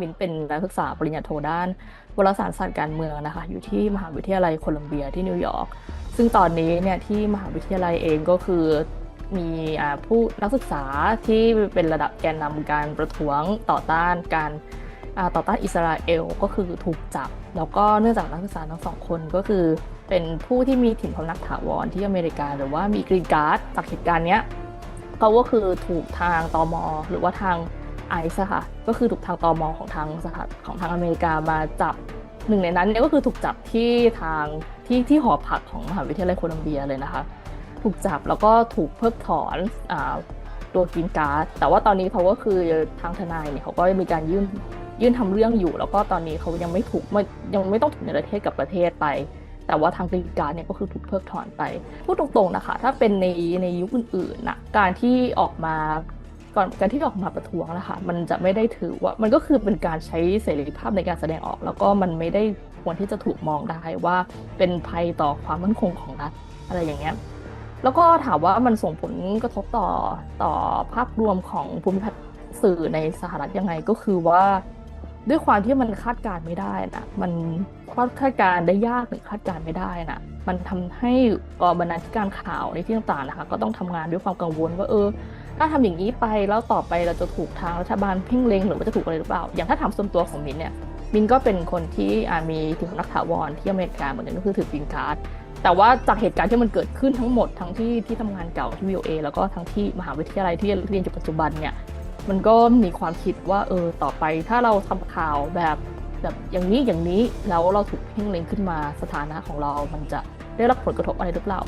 มินเป็นนักศึกษาปริญญาโทด้านวารสารศาสตร์การเมืองนะคะ อยู่ที่มหาวิทยาลัยโคลัมเบียที่นิวยอร์กซึ่งตอนนี้เนี่ยที่มหาวิทยาลัยเองก็คือมีอผู้นักศึกษาที่เป็นระดับแกนนำการประท้วงต่อต้านการต่อต้านอิสราเอลก็คือถูกจับ แล้วก็เนื่องจากนักศึกษาทั้งสองคนก็คือ เป็นผู้ที่มีถิ่นพำนักถาวรที่อเมริกาหรือว่ามีกรีนการ์ดจากเหตุการณ์เนี้ยเขาก็คือถูกทางตอมหรือว่าทาง ไอซ์ค่ะ ก็คือถูกทางตอมอของทางสถานของทางอเมริกามาจับหนึ่งในนั้นเนี่ยก็คือถูกจับที่ทางที่ที่หอพักของมหาวิทยาลัยโคลัมเบียเลยนะคะ ถูกจับแล้วก็ถูกเพิกถอนอตัวกรีนการ์ด แต่ว่าตอนนี้เขาก็คือทางทนายเนี่ยเขาก็มีการยื่นยื่นทำเรื่องอยู่ แล้วก็ตอนนี้เขายังไม่ถูกไม่ยังไม่ต้องถูกในประเทศกับประเทศไป แต่ว่าทางกรีนการ์ดเนี่ยก็คือถูกเพิกถอนไป พูดตรงๆนะคะ ถ้าเป็นในในยุคอื่นๆนะการที่ออกมา ก่อนการที่ออกมาประท้วงนะคะมันจะไม่ได้ถือว่ามันก็คือเป็นการใช้เสรีภาพในการแสดงออก แล้วก็มันไม่ได้ควรที่จะถูกมองได้ว่าเป็นภัยต่อความมั่นคงของรัฐอะไรอย่างเงี้ยแล้วก็ถามว่ามันส่งผลกระทบต่อต่อภาพรวมของภูมิทัศน์สื่อในสหรัฐยังไงก็คือว่า ด้วยความที่มันคาดการณ์ไม่ได้นะมันคาดการณ์ได้ยากหรือคาดการณ์ไม่ได้นะมันทำให้กองบรรณาธิการข่าวในที่ต่างๆนะคะ ก็ต้องทำงานด้วยความกังวลว่าเออ ถ้าทำอย่างนี้ไปแล้วต่อไปเราจะถูกทางรัฐบาลเพ่งเล็งหรือว่าจะถูกอะไรหรือเปล่า อย่างถ้าถามส่วนตัวของมินเนี่ยมินก็เป็นคนที่อามีถึงนักถาวรที่อเมริกาเหมือนกันก็คือถือกรีนการ์ดแต่ว่าจากเหตุการณ์ที่มันเกิดขึ้นทั้งหมดทั้งที่ที่ทำงานเก่าที่ VOA แล้วก็ทั้งที่มหาวิทยาลัยที่เรียนอยู่ปัจจุบันเนี่ยมันก็มีความคิดว่าเออต่อไปถ้าเราทำข่าวแบบแบบอย่างนี้อย่างนี้แล้วเราถูกเพ่งเล็งขึ้นมาสถานะของเรา มันจะได้รับผลกระทบอะไรหรือเปล่า